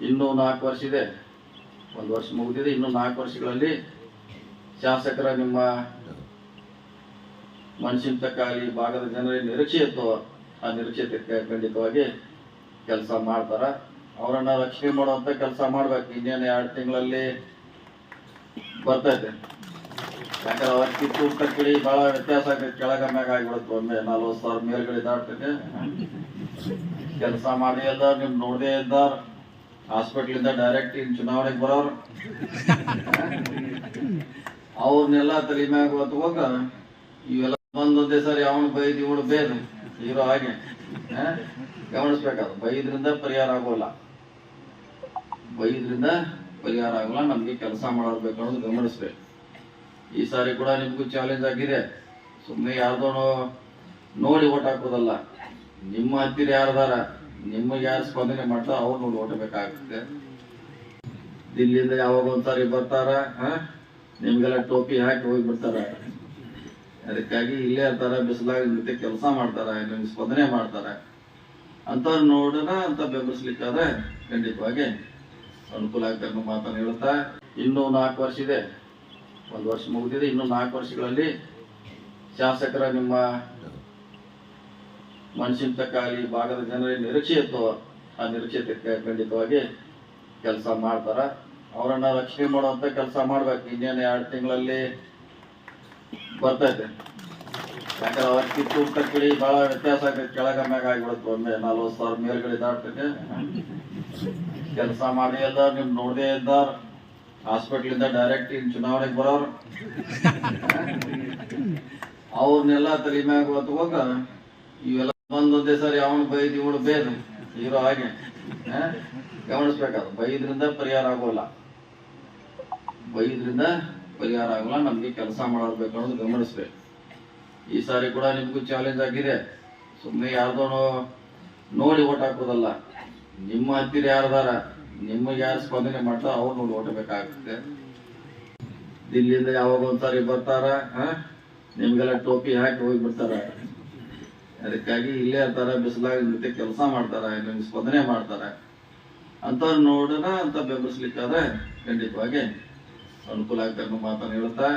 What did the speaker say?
ಇನ್ನೂ ನಾಲ್ಕು ವರ್ಷ ಇದೆ. ಒಂದು ವರ್ಷ ಮುಗಿದಿದೆ. ಇನ್ನೂ ನಾಲ್ಕು ವರ್ಷಗಳಲ್ಲಿ ಶಾಸಕರ ನಿಮ್ಮ ಮನುಷ್ಯನ ತಕ್ಕ ಭಾಗದ ಜನರ ನಿರೀಕ್ಷೆ ಇತ್ತು. ಆ ನಿರೀಕ್ಷೆ ಖಂಡಿತವಾಗಿ ಕೆಲಸ ಮಾಡ್ತಾರ. ಅವರನ್ನ ರಕ್ಷಣೆ ಮಾಡುವಂತ ಕೆಲಸ ಮಾಡ್ಬೇಕು. ಇನ್ನೇನು ಎರಡು ತಿಂಗಳಲ್ಲಿ ಬರ್ತೈತೆ ಯಾಕಂದ್ರೆ ಅವ್ರ ಕಿತ್ತು ತಕ್ಕಡಿ ಬಹಳ ವ್ಯತ್ಯಾಸ ಆಗ್ತೈತೆ ಕೆಳಗ ಮ್ಯಾಗ ಆಗಿಬಿಡುತ್ತೆ ಒಮ್ಮೆ ನಲ್ವತ್ತು ಸಾವಿರ ಮೇಲ್ಗಡೆ ದಾಟ್ತೈತೆ ಕೆಲಸ ಮಾಡಿ ಇದ್ದಾರ ನಿಮ್ ನೋಡದೇ ಇದ್ದಾರ. ಹಾಸ್ಪಿಟ್ಲಿಂದ ಡೈರೆಕ್ಟ್ ಇನ್ ಚುನಾವಣೆಗೆ ಬರೋರು. ಅವ್ರನ್ನೆಲ್ಲ ತಲೆ ಮ್ಯಾಗ ಹೊತ್ಕೋಕ ಇವೆಲ್ಲ ಬಂದೊಂದೇ ಸರಿ, ಅವನು ಬೈದ್ ಇವಳು ಬೇರೆ. ಇರೋ ಹಾಗೆ? ಗಮನಿಸ್ಬೇಕಾದ ಬೈದ್ರಿಂದ ಪರಿಹಾರ ಆಗೋಲ್ಲ. ಬೈದ್ರಿಂದ ಪರಿಹಾರ ಆಗೋಲ್ಲ, ನಮ್ಗೆ ಕೆಲಸ ಮಾಡೋದು ಬೇಕು ಅನ್ನೋದು ಗಮನಿಸ್ಬೇಕು. ಈ ಸಾರಿ ಕೂಡ ನಿಮ್ಗೂ ಚಾಲೆಂಜ್ ಆಗಿದೆ. ಸುಮ್ಮನೆ ಯಾರ್ದೋ ನೋಡಿ ಓಟ್ ಹಾಕೋದಲ್ಲ. ನಿಮ್ಮ ಹತ್ತಿರ ಯಾರ್ದಾರ? ನಿಮಗೆ ಯಾರು ಸ್ಪಂದನೆ ಮಾಡ್ತಾರೋ ಅವ್ರು ನೋಡಿ ಓಟಬೇಕಾಗುತ್ತೆ ದಿಲ್ಲಿಯಿಂದ ಯಾವಾಗ ಒಂದ್ಸಾರಿ ಬರ್ತಾರ? ನಿಮ್ಗೆಲ್ಲ ಟೋಪಿ ಹಾಕಿ ಹೋಗ್ಬಿಡ್ತಾರ. ಅದಕ್ಕಾಗಿ ಇಲ್ಲೇ ಇರ್ತಾರ ಬಿಸಿಲಾಗ ಜೊತೆ ಕೆಲಸ ಮಾಡ್ತಾರ, ನಿಮ್ಗೆ ಸ್ಪಂದನೆ ಮಾಡ್ತಾರ. ಅಂತ ನೋಡೋಣ ಅಂತ ಬೆಂಬಲಿಸ್ಲಿಕ್ಕಾದ್ರೆ ಖಂಡಿತವಾಗಿ ಅನುಕೂಲ ಆಗ್ತದೆ ಅನ್ನೋ ಮಾತನ್ನು ಹೇಳ್ತಾ, ಇನ್ನೂ ನಾಲ್ಕು ವರ್ಷ ಇದೆ. ಒಂದು ವರ್ಷ ಮುಗಿದಿದೆ, ಇನ್ನೂ ನಾಲ್ಕು ವರ್ಷಗಳಲ್ಲಿ ಶಾಸಕರ ನಿಮ್ಮ ಮನುಷ್ಯನ ತಕ್ಕ ಈ ಭಾಗದ ಜನರಿಗೆ ನಿರೀಕ್ಷೆ ಇತ್ತು ಆ ನಿರೀಕ್ಷೆ ತಕ್ಕ ಖಂಡಿತವಾಗಿ ಕೆಲಸ ಮಾಡ್ತಾರ. ಅವರನ್ನ ರಕ್ಷಣೆ ಮಾಡುವಂತ ಕೆಲಸ ಮಾಡ್ಬೇಕು. ಇನ್ನೇನು ಎರಡು ತಿಂಗಳಲ್ಲಿ ಬರ್ತೈತೆ. ಯಾಕಂದ್ರೆ ಅವ್ರ ಕಿತ್ತು ತಕ್ಕಡಿ ಬಹಳ ವ್ಯತ್ಯಾಸ ಆಗ್ತದೆ ಕೆಳಗ ಮ್ಯಾಗ ಆಗಿಬಿಡುತ್ತೆ ಒಮ್ಮೆ ನಲ್ವತ್ತು ಸಾವಿರ ಮೇಲ್ಗಡೆ ಕೆಲಸ ಮಾಡಿ ಇದ್ದಾರ ನಿಮ್ ನೋಡದೇ ಇದ್ದಾರ. ಹಾಸ್ಪಿಟ್ಲಿಂದ ಡೈರೆಕ್ಟ್ ಇನ್ ಚುನಾವಣೆಗೆ ಬರೋರು. ಅವ್ರನ್ನೆಲ್ಲ ತಲೆ ಮ್ಯಾಗ ಹೊತ್ಕೋಕ ಇವೆಲ್ಲ ಬಂದೊಂದೇ ಸಾರಿ ಅವನು ಬೈದು ಇವಳು ಬೇರು ಇರೋ ಹಾಗೆ. ಗಮನಿಸ್ಬೇಕಾದ್ರು ಗಮನಿಸ್ಬೇಕಾದ ಬೈದ್ರಿಂದ ಪರಿಹಾರ ಆಗೋಲ್ಲ. ಬೈದ್ರಿಂದ ಪರಿಹಾರ ಆಗೋಲ್ಲ, ನಮ್ಗೆ ಕೆಲಸ ಮಾಡಬೇಕು ಬೇಕು ಅನ್ನೋದು ಗಮನಿಸ್ಬೇಕು. ಈ ಸಾರಿ ಕೂಡ ನಿಮ್ಗೂ ಚಾಲೆಂಜ್ ಆಗಿದೆ. ಸುಮ್ಮನೆ ಯಾರ್ದೋ ನೋಡಿ ಓಟ್ ಹಾಕೋದಲ್ಲ. ನಿಮ್ಮ ಹತ್ತಿರ ಯಾರದಾರ, ನಿಮಗೆ ಯಾರು ಸ್ಪಂದನೆ ಮಾಡ್ತಾರ ಅವ್ರು ನೋಡಿ ಓಟ್ ಬೇಕಾಗುತ್ತೆ. ದಿಲ್ಲಿಂದ ಯಾವಾಗ ಒಂದ್ಸಾರಿ ಬರ್ತಾರ, ಹ? ನಿಮ್ಗೆಲ್ಲ ಟೋಪಿ ಹಾಕಿ ಹೋಗ್ಬಿಡ್ತಾರ. ಅದಕ್ಕಾಗಿ ಇಲ್ಲೇ ಇರ್ತಾರ ಬಿಸಿಲಾಗ ಜೊತೆ ಕೆಲಸ ಮಾಡ್ತಾರ, ನಿಮ್ಗೆ ಸ್ಪಂದನೆ ಮಾಡ್ತಾರ. ಅಂತ ನೋಡೋಣ ಅಂತ ಬೆಂಬಲಿಸ್ಲಿಕ್ಕಾದ್ರೆ ಖಂಡಿತವಾಗಿ ಅನುಕೂಲ ಅನ್ನೋ ಮಾತನ್ನು ಹೇಳ್ತಾ